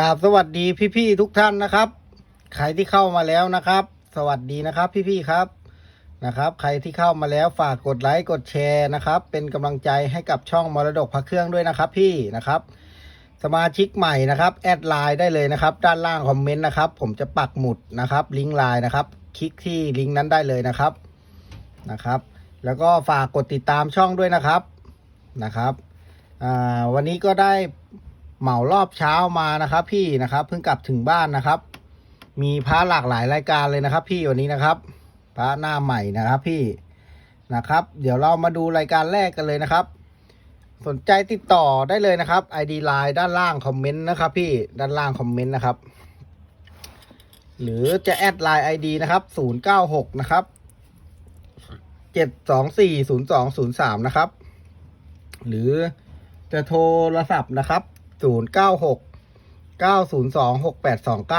กราบสวัสดีพี่ๆทุกท่านนะครับใครที่เข้ามาแล้วนะครับ สวัสดีนะครับพี่ๆครับนะครับ ใครที่เข้ามาแล้วฝากกดไลค์กดแชร์นะครับ เป็นกำลังใจให้กับช่องมรดกพระเครื่องด้วยนะครับ พี่นะครับ สมาชิกใหม่นะครับแอดไลน์ได้เลยนะครับ ด้านล่างคอมเมนต์นะครับ ผมจะปักหมุดนะครับ ลิงก์ไลน์นะครับ คลิกที่ลิงก์นั้นได้เลยนะครับนะครับ แล้วก็ฝากกดติดตามช่องด้วยนะครับนะครับวันนี้ก็ได้ เหมารอบเช้ามานะครับ พี่นะครับเพิ่งกลับถึงบ้านนะครับ มีพระหลากหลายรายการเลยนะครับ พี่วันนี้นะครับพระหน้าใหม่นะครับ พี่นะครับ เดี๋ยวเรามาดูรายการแรกกันเลยนะครับ สนใจติดต่อได้เลยนะครับ ID Line ด้านล่างคอมเมนต์นะครับ พี่ด้านล่างคอมเมนต์นะครับ หรือจะแอดไลน์ ID นะครับ096นะครับ7240203นะครับ หรือจะโทรศัพท์นะครับ 096 902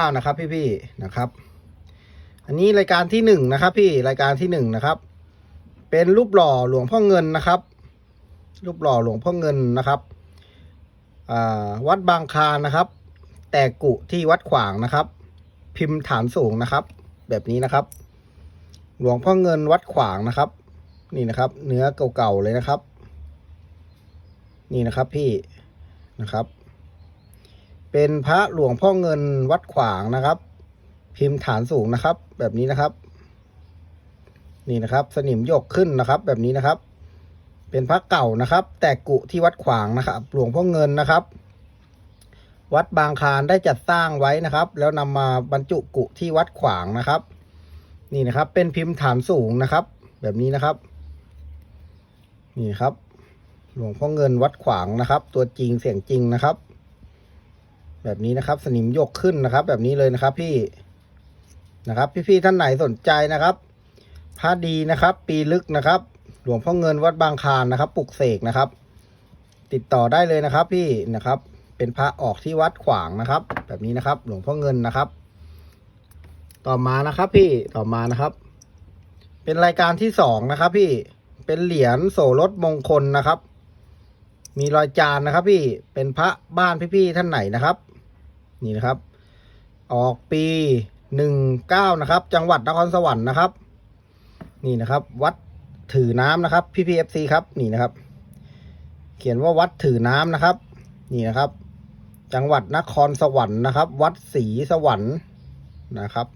6829นะครับ พี่ๆนะครับ อันนี้รายการที่หนึ่งนะครับ พี่รายการที่หนึ่งนะครับ เป็นรูปหล่อหลวงพ่อเงินนะครับ รูปหล่อหลวงพ่อเงินนะครับวัดบางคานะครับ แต่กุที่วัดขวางนะครับ พิมพ์ฐานสูงนะครับ แบบนี้นะครับ หลวงพ่อเงินวัดขวางนะครับ นี่นะครับ เนื้อเก่าๆเลยนะครับ นี่นะครับพี่นะครับ เป็นพระหลวงพ่อเงินวัดขวางนะครับ พิมพ์ฐานสูงนะครับ แบบนี้นะครับ นี่นะครับ สนิมยกขึ้นนะครับ แบบนี้นะครับ เป็นพระเก่านะครับ แต่กุที่วัดขวางนะครับ หลวงพ่อเงินนะครับ วัดบางคานได้จัดสร้างไว้นะครับ แล้วนำมาบรรจุกุที่วัดขวางนะครับ นี่นะครับ เป็นพิมพ์ฐานสูงนะครับ แบบนี้นะครับ นี่ครับ หลวงพ่อเงินวัดขวางนะครับ ตัวจริงเสียงจริงนะครับ แบบนี้นะครับ สนิมยกขึ้นนะครับ แบบนี้เลยนะครับ พี่นะครับ พี่ๆท่านไหนสนใจนะครับพระดีนะครับ ปีลึกนะครับ หลวงพ่อเงินวัดบางคานนะครับปลุกเสกนะครับ ติดต่อได้เลยนะครับ พี่นะครับ เป็นพระออกที่วัดขวางนะครับ แบบนี้นะครับ หลวงพ่อเงินนะครับ ต่อมานะครับ พี่ต่อมานะครับ เป็นรายการที่สองนะครับ พี่เป็นเหรียญโสรถมงคลนะครับ มีรอยจานนะครับ พี่เป็นพระบ้านพี่ๆท่านไหนนะครับ นี่นะครับ ออกปีหนึ่งเก้านะครับ จังหวัดนครสวรรค์นะครับ นี่นะครับ วัดถือน้ำนะครับ พี่พีเอฟซีครับนี่นะครับ เขียนว่าวัดถือน้ำนะครับ นี่นะครับ จังหวัดนครสวรรค์นะครับ วัดศรีสวรรค์นะครับ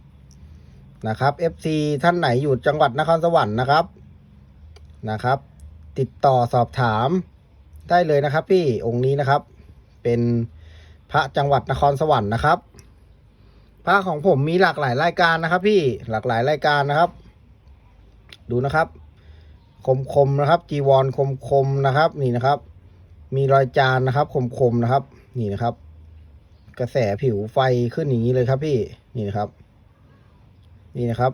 นะครับเอฟซีท่านไหนอยู่จังหวัดนครสวรรค์นะครับนะครับ ติดต่อสอบถามได้เลยนะครับ พี่องค์นี้นะครับ เป็น พระจังหวัดนครสวรรค์นะครับ พระของผมมีหลากหลายรายการนะครับ พี่หลากหลายรายการนะครับ ดูนะครับ คมคมนะครับ จีวรคมคมนะครับ นี่นะครับ มีรอยจานนะครับ คมคมนะครับ นี่นะครับ กระแสผิวไฟขึ้นอย่างนี้เลยครับ พี่นี่นะครับ นี่นะครับ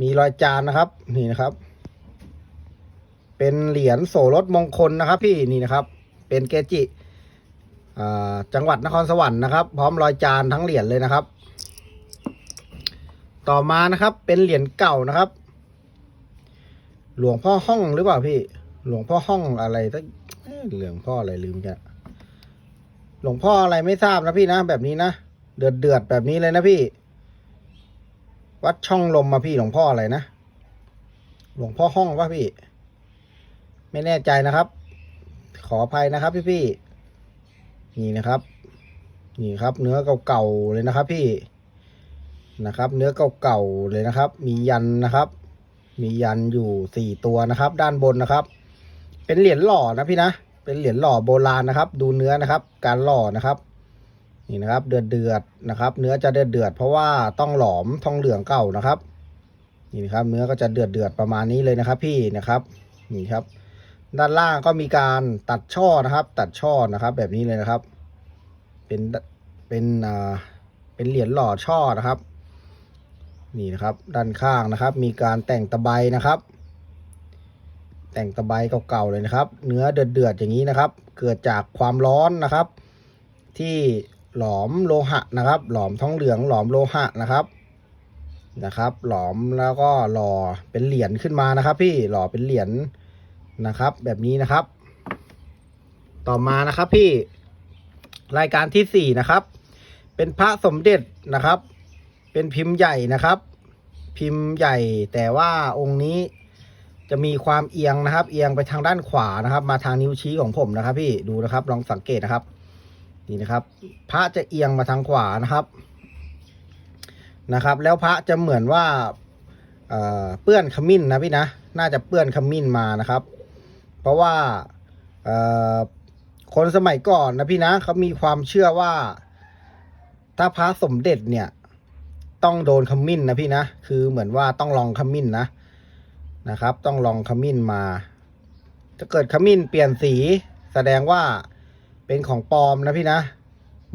มีรอยจานนะครับ นี่นะครับ เป็นเหรียญโสรถมงคลนะครับ พี่นี่นะครับ เป็นเกจิ จังหวัดนครสวรรค์นะครับ พร้อมรอยจานทั้งเหรียญเลยนะครับ ต่อมานะครับ เป็นเหรียญเก่านะครับ หลวงพ่อห้องหรือเปล่าพี่ หลวงพ่อห้องอะไรสักเหลวงพ่ออะไรลืมแกหลวงพ่ออะไรไม่ทราบนะพี่นะแบบนี้นะเดือดเดือดๆแบบนี้เลยนะพี่ วัดช่องลมมาพี่หลวงพ่ออะไรนะหลวงพ่อห้องวะพี่ ไม่แน่ใจนะครับ ขออภัยนะครับพี่พี่ๆ นี่นะครับ นี่ครับ เนื้อเก่าๆเลยนะครับ พี่นะครับ เนื้อเก่าๆเลยนะครับ มียันนะครับ มียันอยู่สี่ตัวนะครับ ด้านบนนะครับ เป็นเหรียญหล่อนะพี่นะเป็นเหรียญหล่อโบราณนะครับ ดูเนื้อนะครับ การหล่อนะครับนี่นะครับ เดือดเดือดๆนะครับ เนื้อจะเดือดเดือดๆเพราะว่าต้องหลอมทองเหลืองเก่านะครับนี่นะครับ เนื้อก็จะเดือดเดือดๆประมาณนี้เลยนะครับ พี่นะครับนี่ครับ ด้านล่างก็มีการตัดช่อนะครับ ตัดช่อนะครับ แบบนี้เลยนะครับ เป็นเป็นอ่าเป็นเหรียญหล่อช่อนะครับ นี่นะครับ ด้านข้างนะครับ มีการแต่งตะไบนะครับ แต่งตะไบเก่าๆเลยนะครับ เนื้อเดือดๆอย่างนี้นะครับ เกิดจากความร้อนนะครับ ที่หลอมโลหะนะครับ หลอมทองเหลืองหลอมโลหะนะครับนะครับ หลอมแล้วก็หล่อเป็นเหรียญขึ้นมานะครับ พี่หล่อเป็นเหรียญนะครับ แบบนี้นะครับ ต่อมานะครับพี่ รายการที่สี่นะครับ เป็นพระสมเด็จนะครับ เป็นพิมพ์ใหญ่นะครับ พิมพ์ใหญ่แต่ว่าองค์นี้จะมีความเอียงนะครับ เอียงไปทางด้านขวานะครับ มาทางนิ้วชี้ของผมนะครับ พี่ดูนะครับ ลองสังเกตนะครับ นี่นะครับ พระจะเอียงมาทางขวานะครับนะครับ แล้วพระจะเหมือนว่าเปื้อนขมิ้นนะพี่นะ น่าจะเปื้อนขมิ้นมานะครับ เพราะว่า คนสมัยก่อนนะพี่นะเขามีความเชื่อว่า ถ้าพระสมเด็จเนี่ย ต้องโดนขมิ้นนะพี่นะคือเหมือนว่าต้องลองขมิ้นนะนะครับ ต้องลองขมิ้นมาถ้าเกิดขมิ้นเปลี่ยนสีแสดงว่าเป็นของปลอมนะพี่นะ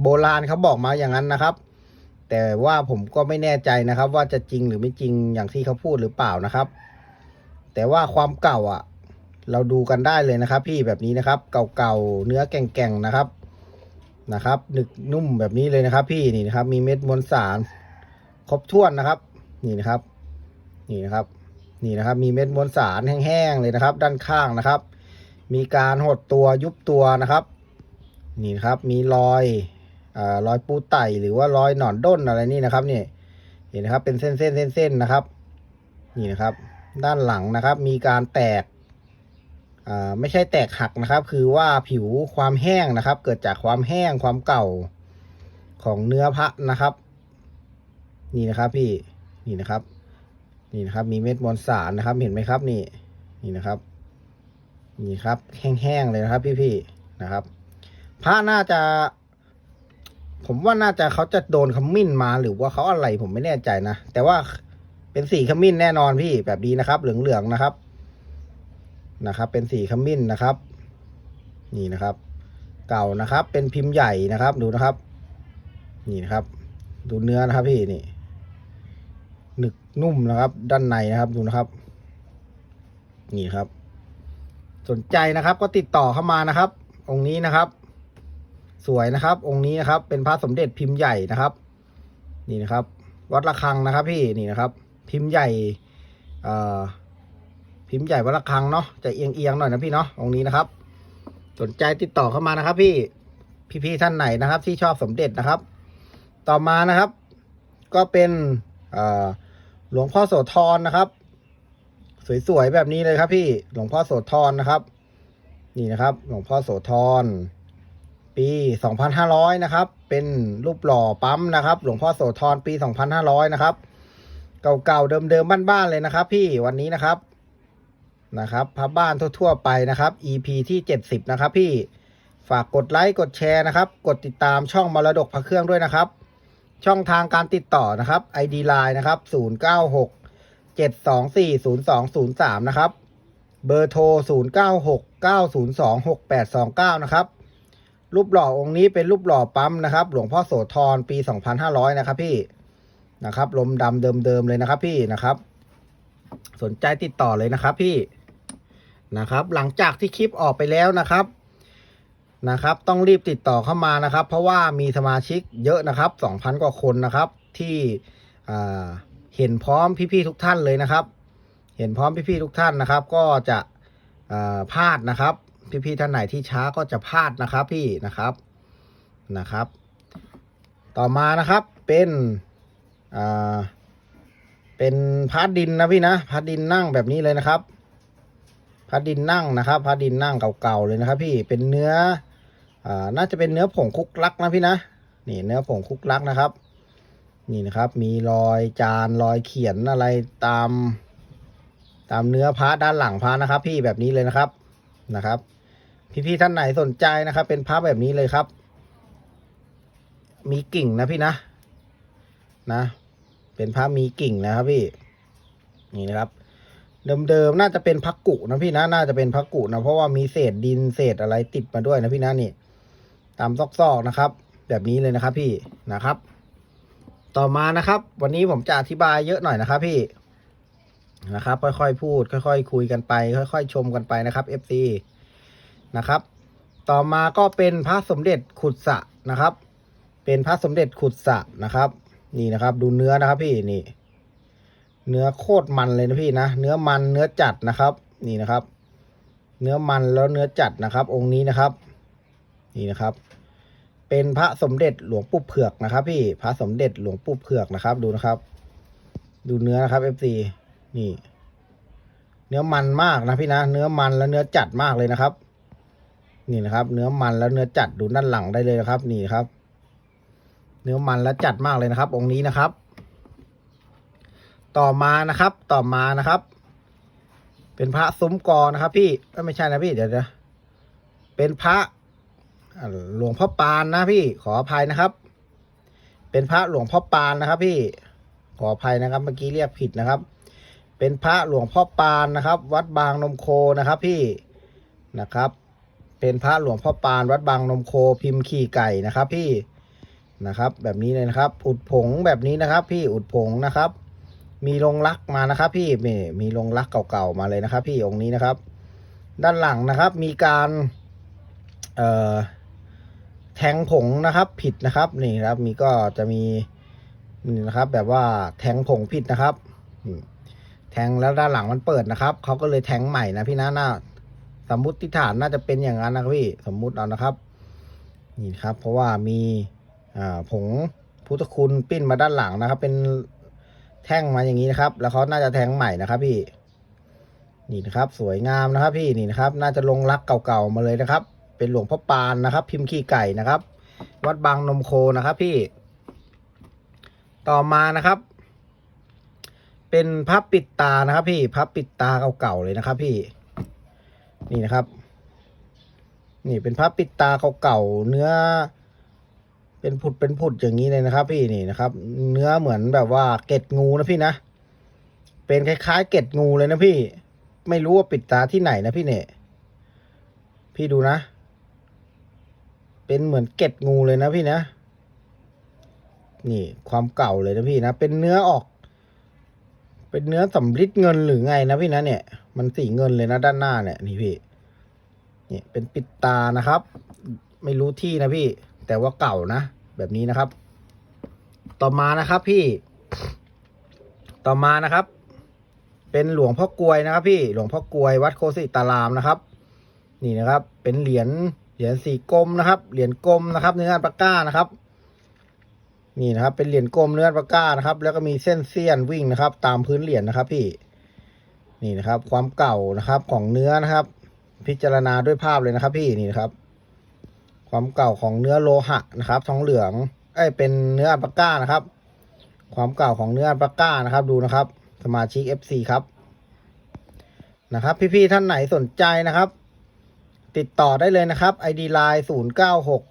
โบราณเขาบอกมาอย่างนั้นนะครับ แต่ว่าผมก็ไม่แน่ใจนะครับ ว่าจะจริงหรือไม่จริงอย่างที่เขาพูดหรือเปล่านะครับ แต่ว่าความเก่าอะ เราดูกันได้เลยนะครับ พี่แบบนี้นะครับ เก่าๆเนื้อแก่งๆนะครับนะครับหนึกนุ่มแบบนี้เลยนะครับ พี่นี่นะครับ มีเม็ดมวลสาร ครบถ้วนนะครับ นี่นะครับ นี่นะครับ นี่นะครับ มีเม็ดมวลสารแห้งๆเลยนะครับ ด้านข้างนะครับ มีการหดตัวยุบตัวนะครับ นี่นะครับ มีรอยอ่ารอยปูไต่หรือว่ารอยหนอนด้นอะไรนี่นะครับนี่เห็นนะครับ เป็นเส้นเส้นเส้นนๆนะครับ นี่นะครับ ด้านหลังนะครับ มีการแตก ไม่ใช่แตกหักนะครับ คือว่าผิวความแห้งนะครับ เกิดจากความแห้งความเก่าของเนื้อพระนะครับ นี่นะครับพี่นี่นะครับ นี่นะครับ มีเม็ดมวลสารนะครับ เห็นไหมครับนี่ นี่นะครับ นี่ครับ แห้งๆเลยนะครับพี่ๆนะครับ พระน่าจะ ผมว่าน่าจะเขาจะโดนขมิ้นมาหรือว่าเขาอะไรผมไม่แน่ใจนะแต่ว่าเป็นสีขมิ้นแน่นอนพี่แบบนี้นะครับ เหลืองๆนะครับ นะครับ เป็นสีขมิ้นนะครับ นี่นะครับ เก่านะครับ เป็นพิมพ์ใหญ่นะครับ ดูนะครับ นี่นะครับ ดูเนื้อนะครับพี่นี่หนึกนุ่มนะครับ ด้านในนะครับดูนะครับ นี่ครับ สนใจนะครับ ก็ติดต่อเข้ามานะครับ องค์นี้นะครับ สวยนะครับ องค์นี้นะครับ เป็นพระสมเด็จพิมพ์ใหญ่นะครับ นี่นะครับ วัดระฆังนะครับ พี่นี่นะครับ พิมพ์ใหญ่ เอ่อ พิมพ์ใหญ่วัดระฆังเนาะจะเอียงเอียงๆหน่อยนะพี่เนาะองค์นี้นะครับ สนใจติดต่อเข้ามานะครับ พี่พี่ๆท่านไหนนะครับ ที่ชอบสมเด็จนะครับ ต่อมานะครับ ก็เป็นหลวงพ่อโสธรนะครับ สวยๆแบบนี้เลยครับ พี่หลวงพ่อโสธรนะครับ นี่นะครับ หลวงพ่อโสธรปี2500นะครับ เป็นรูปหล่อปั๊มนะครับ หลวงพ่อโสธรปี2500นะครับ เก่าๆเดิมๆบ้านๆเลยนะครับ พี่วันนี้นะครับ นะครับพับบ้านทั่วๆไปนะครับ EP ที่ 70 นะครับพี่ฝากกดไลค์กดแชร์นะครับ กดติดตามช่องมรดกพระเครื่องด้วยนะครับ ช่องทางการติดต่อนะครับ ID Line นะครับ 096 724 0203 นะครับ เบอร์โทร 096 902 6829 นะครับ รูปหล่อองค์นี้เป็นรูปหล่อปั๊มนะครับ หลวงพ่อโสธรปี 2500 นะครับพี่นะครับลมดำเดิมๆเลยนะครับพี่นะครับ สนใจติดต่อเลยนะครับพี่ นะครับ หลังจากที่คลิปออกไปแล้วนะครับนะครับ ต้องรีบติดต่อเข้ามานะครับ เพราะว่ามีสมาชิกเยอะนะครับสองพันกว่าคนนะครับ ที่เห็นพร้อมพี่ๆทุกท่านเลยนะครับ เห็นพร้อมพี่ๆทุกท่านนะครับ ก็จะพลาดนะครับ พี่ๆท่านไหนที่ช้าก็จะพลาดนะครับพี่นะครับนะครับ ต่อมานะครับเป็นเป็นพาร์ทดินนะพี่นะพาร์ทดินนั่งแบบนี้เลยนะครับ พาร์ทดินนั่งนะครับพาร์ทดินนั่งเก่าๆเลยนะครับ พี่เป็นเนื้ออ่าน่าจะเป็นเนื้อผงคุกลักนะพี่นะนี่เนื้อผงคุกลักนะครับ นี่นะครับ มีรอยจานรอยเขียนอะไรตาม ตามเนื้อพระด้านหลังพระนะครับ พี่แบบนี้เลยนะครับนะครับ พี่ๆท่านไหนสนใจนะครับ เป็นพระแบบนี้เลยครับ มีกิ่งนะพี่นะนะ เป็นพระมีกิ่งนะครับพี่นี่นะครับ เดิมๆน่าจะเป็นพักกุนะพี่นะน่าจะเป็นพักกุนะเพราะว่ามีเศษดินเศษอะไรติดมาด้วยนะพี่นะนี่ตามซอกๆนะครับ แบบนี้เลยนะครับ พี่นะครับ ต่อมานะครับ วันนี้ผมจะอธิบายเยอะหน่อยนะครับ พี่นะครับ ค่อยๆพูด ค่อยๆคุยกันไป ค่อย ๆ ชมกันไปนะครับ FC นะครับ ต่อมาก็เป็นพระสมเด็จขุดสะนะครับ เป็นพระสมเด็จขุดสะนะครับ นี่นะครับ ดูเนื้อนะครับ พี่นี่ เนื้อโคตรมันเลยนะพี่นะ เนื้อมันเนื้อจัดนะครับ นี่นะครับ เนื้อมันแล้วเนื้อจัดนะครับ องค์นี้นะครับ นี่นะครับ เป็นพระสมเด็จหลวงปู่เผือกนะครับ พี่พระสมเด็จหลวงปู่เผือกนะครับ ดูนะครับ ดูเนื้อนะครับเอฟซีนี่ เนื้อมันมากนะพี่นะ เนื้อมันและเนื้อจัดมากเลยนะครับ นี่นะครับ เนื้อมันแล้วเนื้อจัดดูด้านหลังได้เลยนะครับ นี่ครับ เนื้อมันและจัดมากเลยนะครับ องค์นี้นะครับ ต่อมานะครับ ต่อมานะครับ เป็นพระซุ้มกอนะครับ พี่ไม่ใช่นะพี่เดี๋ยวนะเป็นพระหลวงพ่อปานนะพี่ขออภัยนะครับ เป็นพระหลวงพ่อปานนะครับ พี่ขออภัยนะครับ เมื่อกี้เรียกผิดนะครับ เป็นพระหลวงพ่อปานนะครับ วัดบางนมโคนะครับ พี่นะครับ เป็นพระหลวงพ่อปานวัดบางนมโคพิมพ์ขี่ไก่นะครับ พี่นะครับ แบบนี้เลยนะครับ อุดผงแบบนี้นะครับ พี่อุดผงนะครับ มีลงรักมานะครับ พี่มีมีลงรักเก่าๆมาเลยนะครับ พี่องค์นี้นะครับ ด้านหลังนะครับ มีการเอ่อแทงผงนะครับ ผิดนะครับนี่ครับ มีก็จะมีนี่นะครับ แบบว่าแทงผงผิดนะครับแทงแล้วด้านหลังมันเปิดนะครับเขาก็เลยแทงใหม่นะพี่นะน่าสมมติฐานน่าจะเป็นอย่างนั้นนะครับพี่สมมุติเอานะครับ นี่ครับ เพราะว่ามีอ่าผงพุทธคุณปิ้นมาด้านหลังนะครับ เป็น แท่งมาอย่างนี้นะครับ แล้วเขาน่าจะแทงใหม่นะครับ พี่ นี่นะครับ สวยงามนะครับ พี่นี่นะครับ น่าจะลงรักเก่าๆมาเลยนะครับ เป็นหลวงพ่อปานนะครับ พิมพ์ขี้ไก่นะครับ วัดบางนมโคนะครับ พี่ ต่อมานะครับ เป็นพับปิดตานะครับ พี่พับปิดตาเก่าๆเลยนะครับ พี่ นี่นะครับ นี่เป็นพับปิดตาเก่าๆเนื้อ เป็นผุดเป็นผุดอย่างนี้เลยนะครับ พี่นี่นะครับ เนื้อเหมือนแบบว่าเกล็ดงูนะพี่นะ เป็นคล้ายๆ เกล็ดงูเลยนะพี่ ไม่รู้ว่าปิดตาที่ไหนนะพี่เนี่ยพี่ดูนะ เป็นเหมือนเกล็ดงูเลยนะพี่นะ นี่ความเก่าเลยนะพี่นะ เป็นเนื้อออก เป็นเนื้อสำริดเงินหรือไงนะพี่นะเนี่ย มันสีเงินเลยนะด้านหน้าเนี่ยนี่พี่ นี่เป็นปิดตานะครับ ไม่รู้ที่นะพี่ แต่ว่าเก่านะ แบบนี้นะครับ ต่อมานะครับพี่ ต่อมานะครับ เป็นหลวงพ่อกลวยนะครับ พี่หลวงพ่อกลวยวัดโคสิตารามนะครับ นี่นะครับ เป็นเหรียญเหรียญสีกลมนะครับ เหรียญกลมนะครับ เนื้อปากก้านะครับ นี่นะครับ เป็นเหรียญกลมเนื้อปากก้านะครับ แล้วก็มีเส้นเสี้ยนวิ่งนะครับ ตามพื้นเหรียญนะครับ พี่ นี่นะครับ ความเก่านะครับของเนื้อนะครับ พิจารณาด้วยภาพเลยนะครับ พี่นี่นะครับ ความเก่าของเนื้อโลหะนะครับ ทองเหลืองเอ้ยเป็นเนื้ออัลปาก้านะครับ ความเก่าของเนื้ออัลปาก้านะครับ ดูนะครับ สมาชิก FC ครับนะครับ พี่ๆท่านไหนสนใจนะครับ ติดต่อได้เลยนะครับ ID Line 0 9 6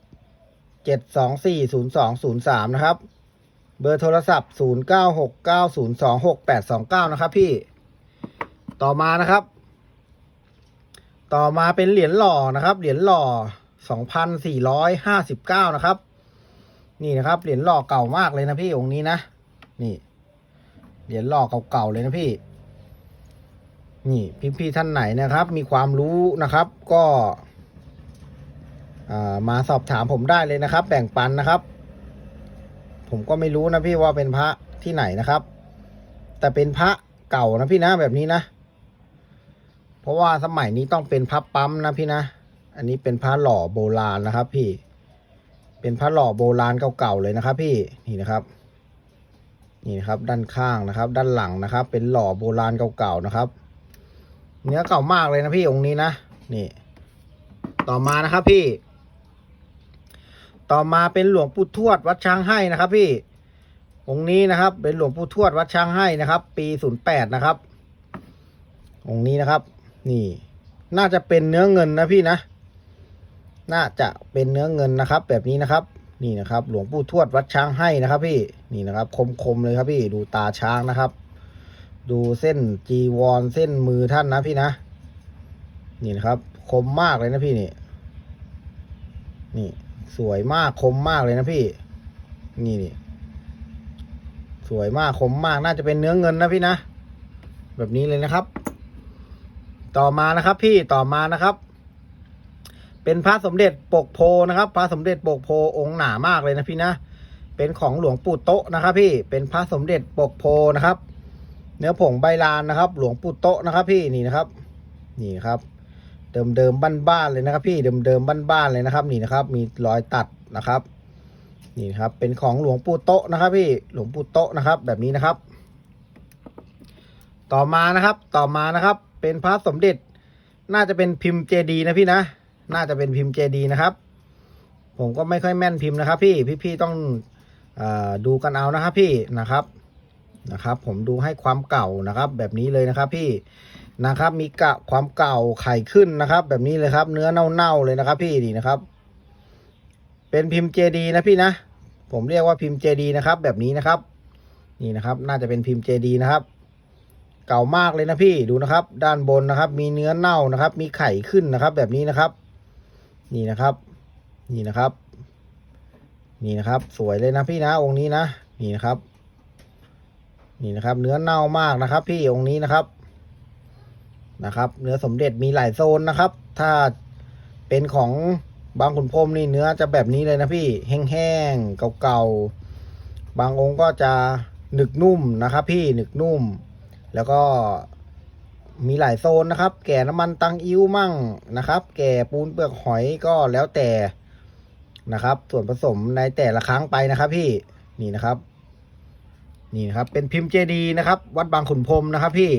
7 2 4 0 2 0 3 นะครับ เบอร์โทรศัพท์ 0 9 6 9 0 2 6 8 2 9 นะครับพี่ ต่อมานะครับ ต่อมาเป็นเหรียญหล่อนะครับ เหรียญหล่อ 2,459 นะครับ นี่นะครับ เหรียญหล่อเก่ามากเลยนะพี่องค์นี้นะ นี่ เหรียญหล่อเก่าๆเลยนะพี่ นี่พี่ๆท่านไหนนะครับ มีความรู้นะครับ ก็มาสอบถามผมได้เลยนะครับ แบ่งปันนะครับ ผมก็ไม่รู้นะพี่ว่าเป็นพระที่ไหนนะครับ แต่เป็นพระเก่านะพี่นะแบบนี้นะ เพราะว่าสมัยนี้ต้องเป็นพระปั๊มนะพี่นะ อันนี้เป็นพระหล่อโบราณนะครับ พี่ เป็นพระหล่อโบราณเก่าๆเลยนะครับ พี่ นี่นะครับ นี่นะครับ ด้านข้างนะครับ ด้านหลังนะครับ เป็นหล่อโบราณเก่าๆนะครับ เนื้อเก่ามากเลยนะพี่องค์นี้นะ นี่ ต่อมานะครับพี่ ต่อมาเป็นหลวงปู่ทวดวัดช้างให้นะครับพี่ องค์นี้นะครับ เป็นหลวงปู่ทวดวัดช้างให้นะครับ ปีศูนย์แปดนะครับ องค์นี้นะครับ นี่น่าจะเป็นเนื้อเงินนะพี่นะ น่าจะเป็นเนื้อเงินนะครับ แบบนี้นะครับนี่นะครับ หลวงปู่ทวดวัดช้างให้นะครับพี่นี่นะครับ คมๆเลยครับพี่ดูตาช้างนะครับ ดูเส้นจีวรเส้นมือท่านนะพี่นะ นี่นะครับ คมมากเลยนะพี่นี่ นี่ สวยมากคมมากเลยนะพี่ นี่นี่สวยมากคมมากน่าจะเป็นเนื้อเงินนะพี่นะ แบบนี้เลยนะครับ ต่อมานะครับพี่ต่อมานะครับ เป็นพระสมเด็จปกโพนะครับ พระสมเด็จปกโพองค์หนามากเลยนะพี่นะเป็นของหลวงปู่โตะนะครับ พี่เป็นพระสมเด็จปกโพนะครับ เนื้อผงใบลานนะครับ หลวงปู่โตะนะครับ พี่นี่นะครับ นี่ครับ เดิมเดิมบ้านบ้านๆเลยนะครับ พี่เดิมเดิมบ้านบ้านๆเลยนะครับ นี่นะครับ มีรอยตัดนะครับ นี่ครับ เป็นของหลวงปู่โตะนะครับ พี่หลวงปู่โตะนะครับ แบบนี้นะครับ ต่อมานะครับ ต่อมานะครับ เป็นพระสมเด็จน่าจะเป็นพิมพ์เจดีนะพี่นะ น่าจะเป็นพิมพ์เจดีนะครับ ผมก็ไม่ค่อยแม่นพิมพ์นะครับ พี่พี่ๆต้องอดูกันเอานะครับพี่นะครับนะครับ ผมดูให้ความเก่านะครับ แบบนี้เลยนะครับ พี่นะครับ มีกะความเก่าไข่ขึ้นนะครับ แบบนี้เลยครับ เนื้อเน่าๆเลยนะครับ พี่นี่นะครับ เป็นพิมพ์เจดีนะพี่นะผมเรียกว่าพิมพ์เจดีนะครับ แบบนี้นะครับ นี่นะครับ น่าจะเป็นพิมพ์เจดีนะครับ เก่ามากเลยนะพี่ดูนะครับ ด้านบนนะครับ มีเนื้อเน่านะครับ มีไข่ขึ้นนะครับ แบบนี้นะครับ นี่นะครับ นี่นะครับ นี่นะครับ สวยเลยนะพี่นะองค์นี้นะนี่นะครับ นี่นะครับ เนื้อเน่ามากนะครับ พี่องค์นี้นะครับนะครับ เนื้อสมเด็จมีหลายโซนนะครับ ถ้าเป็นของบางขุนพรมนี่เนื้อจะแบบนี้เลยนะพี่แห้งๆเก่าๆบางองค์ก็จะหนึกนุ่มนะครับ พี่หนึกนุ่ม แล้วก็ มีหลายโซนนะครับ แก่น้ำมันตังอิ้วมั่งนะครับ แก่ปูนเปลือกหอยก็แล้วแต่นะครับ ส่วนผสมในแต่ละครั้งไปนะครับ พี่นี่นะครับ นี่นะครับ เป็นพิมพ์เจดีนะครับ วัดบางขุนพรมนะครับ พี่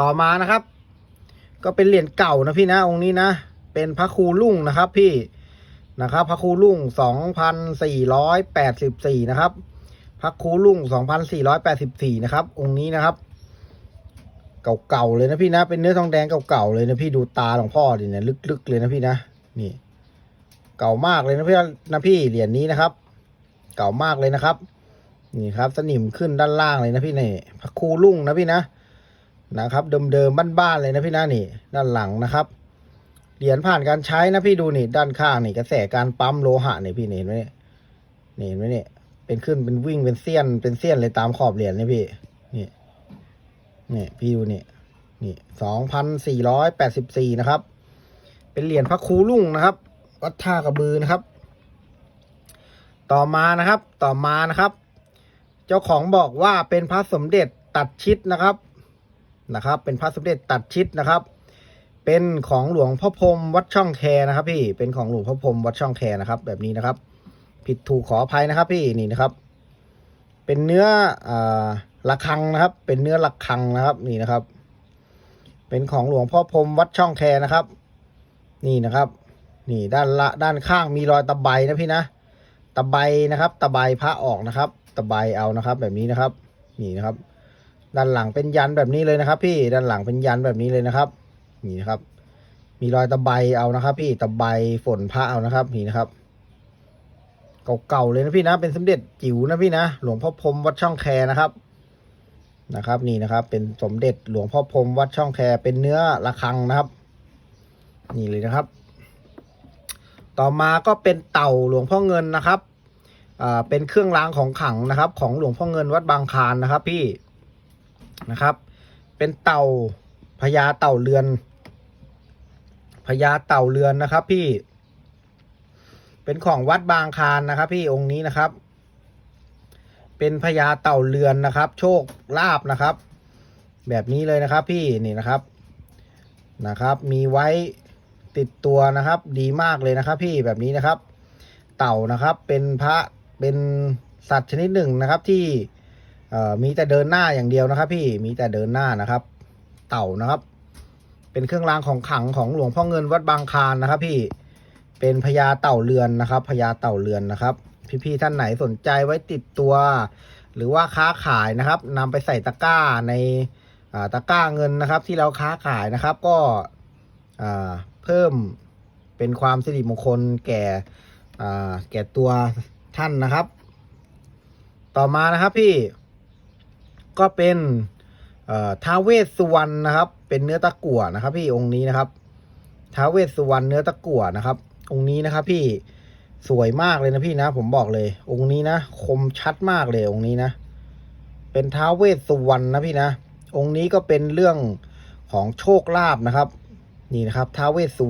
ต่อมานะครับ ก็เป็นเหรียญเก่านะพี่นะองค์นี้นะเป็นพระครูลุ่งนะครับ พี่นะครับพระครูลุ่งสองพันสี่ร้อยแปดสิบสี่นะครับพระครูลุ่งสองพันสี่ร้อยแปดสิบสี่นะครับ องค์นี้นะครับ เก่าๆเลยนะพี่นะ เป็นเนื้อทองแดงเก่าๆเลยนะพี่ดูตาหลวงพ่อดิเนี่ยลึกๆเลยนะพี่นะนี่ เก่ามากเลยนะพี่นะพี่เหรียญนี้นะครับ เก่ามากเลยนะครับ นี่ครับสนิมขึ้นด้านล่างเลยนะพี่นี่พระครูลุ่งนะพี่นะนะครับเดิมๆบ้านๆเลยนะพี่นะนี่ ด้านหลังนะครับเหรียญผ่านการใช้นะพี่ดูนี่ด้านข้างนี่กระแสการปั๊มโลหะนี่พี่เห็นไหมเนี่ยเห็นไหมเนี่ยเป็นขึ้นเป็นวิ่งเป็นเสี้ยนเป็นเสี้ยนเลยตามขอบเหรียญนี่พี่นี่ นี่พี่ดูนี่นี่สองพันสี่ร้อยแปดสิบสี่นะครับ เป็นเหรียญพระครูลุ่งนะครับ วัดท่ากระบือนะครับ ต่อมานะครับ ต่อมานะครับ เจ้าของบอกว่าเป็นพระสมเด็จตัดชิดนะครับนะครับ เป็นพระสมเด็จตัดชิดนะครับ เป็นของหลวงพ่อพรมวัดช่องแคนะครับ พี่เป็นของหลวงพ่อพรมวัดช่องแคนะครับ แบบนี้นะครับ ผิดถูกขออภัยนะครับ พี่นี่นะครับ เป็นเนื้ออ่า ระฆังนะครับ เป็นเนื้อระฆังนะครับ นี่นะครับ เป็นของหลวงพ่อพรมวัดช่องแคนะครับ นี่นะครับ นี่ด้านละด้านข้างมีรอยตะไบนะพี่นะตะไบนะครับ ตะไบพระออกนะครับ ตะไบเอานะครับ แบบนี้นะครับ นี่นะครับ ด้านหลังเป็นยันแบบนี้เลยนะครับ พี่ด้านหลังเป็นยันแบบนี้เลยนะครับ นี่นะครับ มีรอยตะไบเอานะครับ พี่ตะไบฝนพระเอานะครับ นี่นะครับเก่าๆเลยนะพี่นะ เป็นสมเด็จจิ๋วนะพี่นะ หลวงพ่อพรมวัดช่องแคนะครับ นะครับนี่นะครับเป็นสมเด็จหลวงพ่อพรมวัดช่องแคเป็นเนื้อระฆังนะครับ นี่เลยนะครับ ต่อมาก็เป็นเต่าหลวงพ่อเงินนะครับอ่าเป็นเครื่องรางของขลังนะครับ ของหลวงพ่อเงินวัดบางคานนะครับพี่นะครับ เป็นเต่าพญาเต่าเรือนพญาเต่าเรือนนะครับ พี่ เป็นของวัดบางคานนะครับ พี่องค์นี้นะครับ เป็นพญาเต่าเรือนนะครับ โชคลาภนะครับ แบบนี้เลยนะครับพี่นี่นะครับนะครับ มีไว้ติดตัวนะครับ ดีมากเลยนะครับ พี่แบบนี้นะครับ เต่านะครับเป็นพระเป็นสัตว์ชนิดหนึ่งนะครับที่มีแต่เดินหน้าอย่างเดียวนะครับ พี่มีแต่เดินหน้านะครับ เต่านะครับ เป็นเครื่องรางของขังของหลวงพ่อเงินวัดบางคลานนะครับ พี่เป็นพญาเต่าเรือนนะครับพญาเต่าเรือนนะครับ พี่ๆท่านไหนสนใจไว้ติดตัว หรือว่าค้าขายนะครับนำไปใส่ตะกร้าในตะกร้าเงินนะครับ ที่เราค้าขายนะครับ ก็เพิ่มเป็นความสิริมงคลแก่แก่ตัวท่านนะครับ ต่อมานะครับพี่ก็เป็นท้าเวสสุวรรณนะครับ เป็นเนื้อตะกั่วนะครับ พี่องค์นี้นะครับท้าเวสสุวรรณเนื้อตะกั่วนะครับ องค์นี้นะครับ พี่ สวยมากเลยนะพี่นะ ผมบอกเลย องค์นี้นะคมชัดมากเลยองค์นี้นะ เป็นท้าวเวสสุวรรณนะพี่นะ องค์นี้ก็เป็นเรื่องของโชคลาภนะครับ นี่นะครับท้าวเวสสุ